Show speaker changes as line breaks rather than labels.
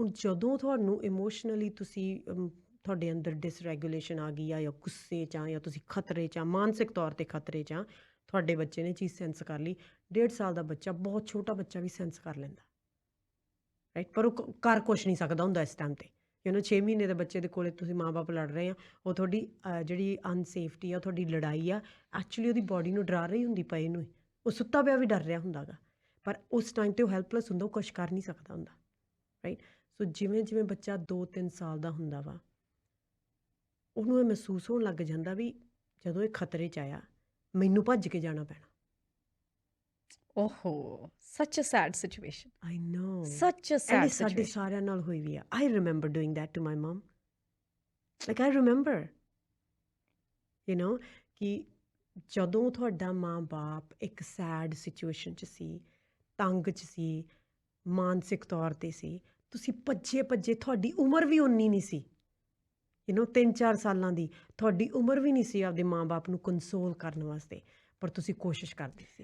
ਹੁਣ ਜਦੋਂ ਤੁਹਾਨੂੰ ਇਮੋਸ਼ਨਲੀ ਤੁਸੀਂ ਤੁਹਾਡੇ ਅੰਦਰ ਡਿਸਰੈਗੂਲੇਸ਼ਨ ਆ ਗਈ ਆ ਜਾਂ ਗੁੱਸੇ 'ਚ ਆ ਜਾਂ ਤੁਸੀਂ ਖਤਰੇ 'ਚ ਆ, ਮਾਨਸਿਕ ਤੌਰ ਤੇ ਖਤਰੇ 'ਚ ਆ, ਤੁਹਾਡੇ ਬੱਚੇ ਨੇ ਚੀਜ਼ ਸੈਂਸ ਕਰ ਲਈ, ਡੇਢ ਸਾਲ ਦਾ ਬੱਚਾ ਬਹੁਤ ਛੋਟਾ ਬੱਚਾ ਵੀ ਸੈਂਸ ਕਰ ਲੈਂਦਾ। ਰਾਈਟ ਪਰ ਉਹ ਕ- ਕਰ ਕੁਛ ਨਹੀਂ ਸਕਦਾ ਹੁੰਦਾ ਇਸ ਟਾਈਮ ਤੇ। ਯੂ نو 6 ਮਹੀਨੇ ਦੇ ਬੱਚੇ ਦੇ ਕੋਲੇ ਤੁਸੀਂ ਮਾਪੇ ਲੜ ਰਹੇ ਆ, ਉਹ ਤੁਹਾਡੀ ਜਿਹੜੀ ਅਨਸੇਫਟੀ ਆ ਤੁਹਾਡੀ ਲੜਾਈ ਆ ਐਕਚੁਅਲੀ ਉਹਦੀ ਬਾਡੀ ਨੂੰ ਡਰਾ ਰਹੀ ਹੁੰਦੀ ਪਈ ਨੂੰ ਹੀ। ਉਹ ਸੁੱਤਾ ਪਿਆ ਵੀ ਡਰ ਰਿਹਾ ਹੁੰਦਾਗਾ। ਪਰ ਉਸ ਟਾਈਮ ਤੇ ਉਹ ਹੈਲਪਲੈਸ ਹੁੰਦਾ, ਉਹ ਕੁਛ ਕਰ ਨਹੀਂ ਸਕਦਾ ਹੁੰਦਾ। ਰਾਈਟ ਸੋ ਜਿਵੇਂ ਜਿਵੇਂ ਬੱਚਾ 2-3 ਸਾਲ ਦਾ ਹੁੰਦਾ ਵਾ ਉਹਨੂੰ ਇਹ ਮਹਿਸੂਸ ਹੋਣ ਲੱਗ ਜਾਂਦਾ ਵੀ ਜਦੋਂ ਇਹ ਖਤਰੇ 'ਚ ਆਇਆ ਮੈਨੂੰ ਭੱਜ ਕੇ ਜਾਣਾ ਪੈਣਾ।
ਓਹੋ ਸੱਚ ਅ ਸੈਡ ਸਿਚੁਏਸ਼ਨ
ਆਈ ਨੋ
ਸੱਚ ਅ ਸੈਡ
ਇਹ ਸਾਡੇ
ਸਿਚੁਏਸ਼ਨ
ਸਾਰਿਆਂ ਨਾਲ ਹੋਈ ਵੀ ਆ। I remember doing that to my mum like I remember you know ਕਿ ਜਦੋਂ ਤੁਹਾਡਾ ਮਾਂ-ਬਾਪ ਇੱਕ ਸੈਡ ਸਿਚੁਏਸ਼ਨ 'ਚ ਸੀ ਤੰਗ 'ਚ ਸੀ ਮਾਨਸਿਕ ਤੌਰ ਤੇ ਸੀ। ਤੁਸੀਂ ਭੱਜੇ ਭੱਜੇ ਤੁਹਾਡੀ ਉਮਰ ਵੀ ਉਨੀ ਨਹੀਂ ਸੀ। ਯੂ نو 3-4 ਸਾਲਾਂ ਦੀ ਤੁਹਾਡੀ ਉਮਰ ਵੀ ਨਹੀਂ ਸੀ ਆਪਦੇ ਮਾਂ-ਬਾਪ ਨੂੰ ਕੰਸੋਲ ਕਰਨ ਵਾਸਤੇ, ਪਰ ਤੁਸੀਂ ਕੋਸ਼ਿਸ਼ ਕਰਦੇ ਸੀ।